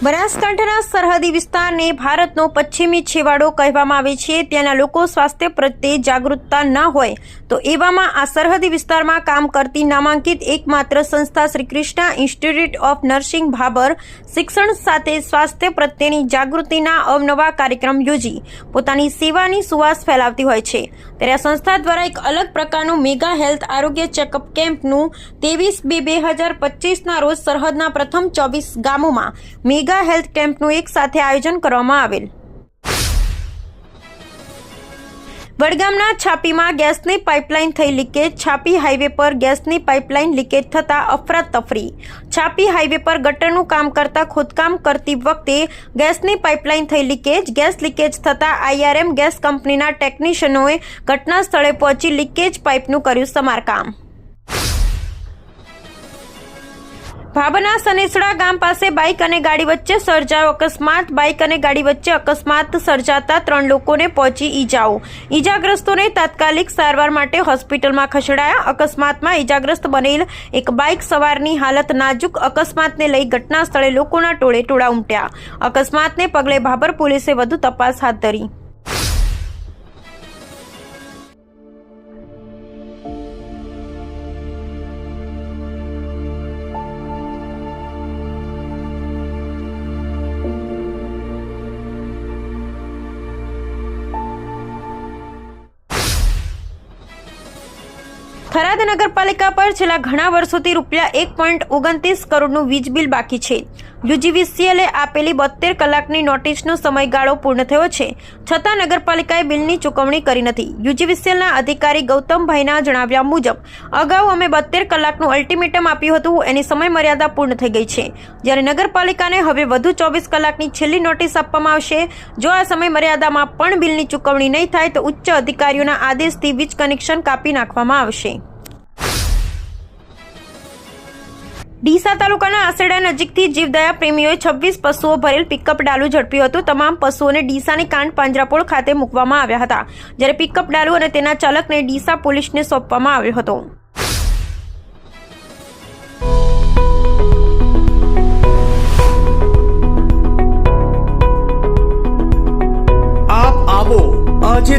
બનાસકાંઠાના સરહદી વિસ્તારને ભારતનો પશ્ચિમી છેવાડો કહેવામાં આવે છે. ત્યાંના લોકો સ્વાસ્થ્ય પ્રત્યે જાગૃતતા ન હોય તો એવામાં આ સરહદી વિસ્તારમાં કામ કરતી નામાંકિત એકમાત્ર સંસ્થા Shri Krishna institute of nursing Bhabar શિક્ષણ સાથે સ્વાસ્થ્ય પ્રત્યેની જાગૃતિના અવનવા કાર્યક્રમ યોજી. પોતાની સેવાની સુવાસ ફેલાવતી હોય છે. ત્યારે આ સંસ્થા દ્વારા એક અલગ પ્રકારનું મેગા હેલ્થ આરોગ્ય ચેકઅપ કેમ્પનું ત્રેવીસ બે બે હજાર પચીસના રોજ સરહદના પ્રથમ ચોવીસ ગામોમાં મેગા હેલ્થ કેમ્પનું એક સાથે આયોજન કરવામાં આવેલ. વડગામના છાપીમાં ગેસની પાઇપલાઇન થઈ લીકેજ. છાપી હાઈવે પર ગેસની પાઇપલાઇન લીકેજ થતાં અફરાતફરી. છાપી હાઈવે પર ગટરનું કામ કરતા ખોદકામ કરતી વખતે ગેસની પાઇપલાઇન થઈ લીકેજ. ગેસ લીકેજ થતાં આઈઆરએમ ગેસ કંપનીના ટેકનિશિયનોએ ઘટના સ્થળે પહોંચી લીકેજ પાઇપનું કર્યું સમારકામ. ભાભના સનેસડા ગામ પાસે બાઇક અને ગાડી વચ્ચે સર્જાયો અકસ્માત. બાઇક અને ગાડી વચ્ચે અકસ્માત સર્જાતા ત્રણ લોકોને પહોંચી ઈજાઓ. ઈજાગ્રસ્તોને તાત્કાલિક સારવાર માટે હોસ્પિટલમાં ખસેડાયા. અકસ્માતમાં ઈજાગ્રસ્ત બનેલ એક બાઇક સવારની હાલત નાજુક અકસ્માતને લઈ ઘટના સ્થળે લોકોના ટોળે ટોળા ઉમટ્યા. અકસ્માતને પગલે ભાભર પોલીસે વધુ તપાસ હાથ ધરી. થરાદ નગરપાલિકા પર છેલ્લા ઘણા વર્ષોથી રૂપિયા એક પોઈન્ટ ઓગણત્રીસ કરોડનું વીજ બિલ બાકી છે. યુજીવીસીએલે આપેલી બોતેર કલાકની નોટિસનો સમયગાળો પૂર્ણ થયો છે. છતાં નગરપાલિકાએ બિલની ચૂકવણી કરી નથી. યુજીવીસીએલના અધિકારી ગૌતમભાઈના જણાવ્યા મુજબ, અગાઉ અમે બોતેર કલાકનું અલ્ટિમેટમ આપ્યું હતું. એની સમયમર્યાદા પૂર્ણ થઈ ગઈ છે. જ્યારે નગરપાલિકાને હવે વધુ ચોવીસ કલાકની છેલ્લી નોટિસ આપવામાં આવશે. જો આ સમયમર્યાદામાં પણ બિલની ચૂકવણી નહીં થાય તો ઉચ્ચ અધિકારીઓના આદેશથી વીજ કનેક્શન કાપી નાખવામાં આવશે. ડીસા તાલુકાના આસેડા નજીકથી જીવદયા પ્રેમીઓએ છવ્વીસ પશુઓ ભરેલ પિકઅપ ડાલુ ઝડપ્યું હતું. તમામ પશુઓને ડીસાની કાંડ પાંજરાપોળ ખાતે મૂકવામાં આવ્યા હતા. જ્યારે પિકઅપ ડાલુ અને તેના ચાલકને ડીસા પોલીસને સોંપવામાં આવ્યો હતો. આપ આવો આજે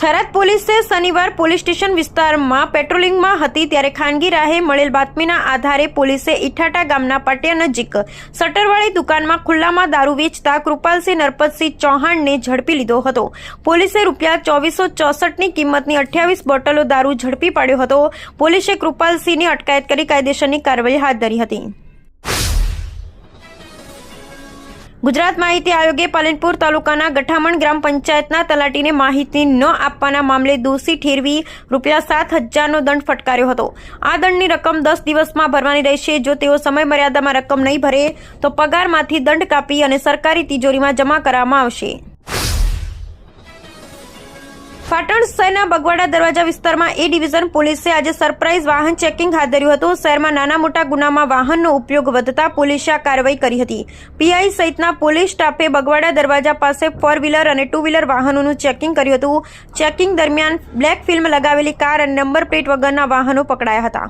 થરાદ પોલીસે શનિવાર પોલીસ સ્ટેશન વિસ્તારમાં પેટ્રોલિંગમાં હતી ત્યારે ખાનગી રાહે મળેલ બાતમીના આધારે પોલીસે ઇઠાટા ગામના પાટિયા નજીક શટરવાળી દુકાનમાં ખુલ્લામાં દારૂ વેચતા કૃપાલસિંહ નરપતસિંહ ચૌહાણને ઝડપી લીધો હતો. પોલીસે રૂપિયા ચોવીસો ચોસઠની કિંમતની અઠ્યાવીસ બોટલો દારૂ ઝડપી પાડ્યો હતો. પોલીસે કૃપાલસિંહની અટકાયત કરી કાયદેસરની કાર્યવાહી હાથ ધરી હતી. ગુજરાત માહિતી આયોગે પાલનપુર તાલુકાના ગઠામણ ગ્રામ પંચાયતના તલાટીને માહિતી ન આપવાના મામલે દોષી ઠેરવી રૂપિયા સાત હજારનો દંડ ફટકાર્યો હતો. આ દંડની રકમ દસ દિવસમાં ભરવાની રહેશે. જો તેઓ સમય મર્યાદામાં રકમ નહીં ભરે, તો પગારમાંથી દંડ કાપી અને સરકારી તિજોરીમાં જમા કરવામાં આવશે. પાટણ શહેરના બગવાડા દરવાજા વિસ્તારમાં એ ડિવિઝન પોલીસે આજે સરપ્રાઇઝ વાહન ચેકિંગ હાથ ધર્યું હતું. શહેરમાં નાના મોટા ગુનામાં વાહનનો ઉપયોગ વધતા પોલીસે આ કાર્યવાહી કરી હતી. પીઆઈ સહિતના પોલીસ સ્ટાફે બગવાડા દરવાજા પાસે ફોર વ્હીલર અને ટુ વ્હીલર વાહનોનું ચેકિંગ કર્યું હતું. ચેકિંગ દરમિયાન બ્લેક ફિલ્મ લગાવેલી કાર અને નંબર પ્લેટ વગરના વાહનો પકડાયા હતા.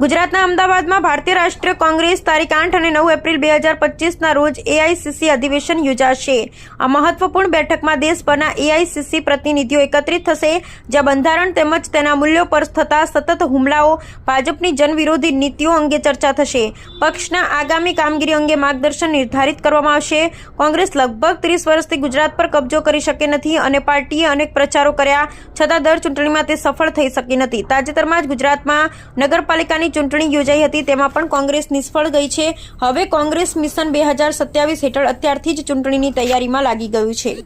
ગુજરાતના અમદાવાદમાં ભારતીય રાષ્ટ્રીય કોંગ્રેસ તારીખ આઠ અને નવ એપ્રિલ બે હજાર પચીસના રોજ એઆઈસીસી અધિવેશન યોજાશે. આ મહત્વપૂર્ણ બેઠકમાં દેશભરના એઆઈસીસી પ્રતિનિધિઓ એકત્રિત થશે, જ્યાં બંધારણ તેમજ તેના મૂલ્યો પર થતા સતત હુમલાઓ, ભાજપની જનવિરોધી નીતિઓ અંગે ચર્ચા થશે. પક્ષના આગામી કામગીરી અંગે માર્ગદર્શન નિર્ધારિત કરવામાં આવશે. કોંગ્રેસ લગભગ ત્રીસ વર્ષથી ગુજરાત પર કબજો કરી શકે નથી અને પાર્ટીએ અનેક પ્રચારો કર્યા, છતાં દર ચૂંટણીમાં તે સફળ થઈ શકી નથી. તાજેતરમાં જ ગુજરાતમાં નગરપાલિકાની ચૂંટણી યોજાઈ હતી, તેમાં પણ કોંગ્રેસ નિષ્ફળ ગઈ છે. હવે કોંગ્રેસ મિશન બે હજાર સત્યાવીસ હેઠળ અત્યારથી જ ચૂંટણીની તૈયારીમાં લાગી ગયું છે.